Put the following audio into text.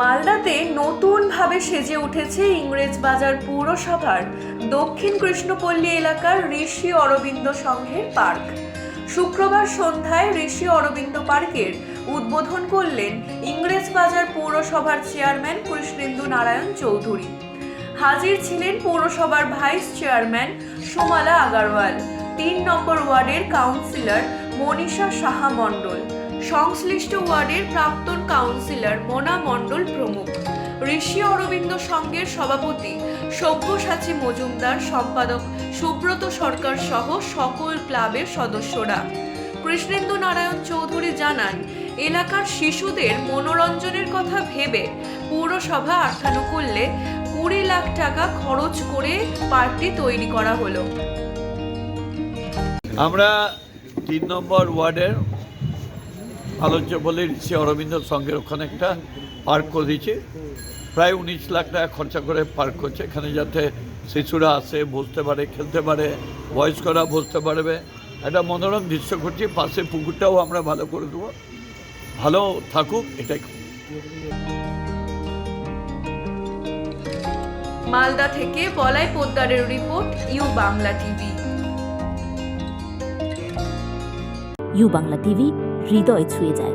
মালদাতে নতুনভাবে সেজে উঠেছে ইংরেজ বাজার পৌরসভার দক্ষিণ কৃষ্ণপল্লী এলাকার ঋষি অরবিন্দ সংঘের পার্ক। শুক্রবার সন্ধ্যায় ঋষি অরবিন্দ পার্কের উদ্বোধন করলেন ইংরেজ বাজার পৌরসভার চেয়ারম্যান কৃষ্ণেন্দু নারায়ণ চৌধুরী। হাজির ছিলেন পৌরসভার ভাইস চেয়ারম্যান সুমালা আগারওয়াল। তিন নম্বর ওয়ার্ডের কাউন্সিলর মনীষা সাহা মণ্ডল। সংশ্লিষ্ট ওয়ার্ডের প্রাক্তন কাউন্সিলর মোনা মণ্ডল প্রমুখ। ঋষি অরবিন্দ সংঘের সভাপতি সব্যসাচী মজুমদার, সম্পাদক সুব্রত সরকার সহ সকল ক্লাবের সদস্যরা। কৃষ্ণেন্দু নারায়ণ চৌধুরী জানান, এলাকার শিশুদের মনোরঞ্জনের কথা ভেবে পৌরসভা আর্থানুকূল্যে কুড়ি লাখ টাকা খরচ করে পার্কটি তৈরি করা হলো। আমরা তিন নম্বর ওয়ার্ডের আলোচ্য বলে ঋষি অরবিন্দ সংঘের ওখানে একটা পার্ক করে দিয়েছি প্রায় উনিশ লাখ টাকা খরচা করে পার্ক করছে। এখানে যাতে শিশুরা আসে বসতে পারে খেলতে পারে বয়স্করা বসতে পারবে। একটা মনোরম দৃশ্য করছি পাশে পুকুরটাও আমরা ভালো করে দেবো। ভালো থাকুক এটাই মালদা থেকে বলাই পোদ্দারের report U Bangla TV. U Bangla TV হৃদয় ছুঁয়ে যায়।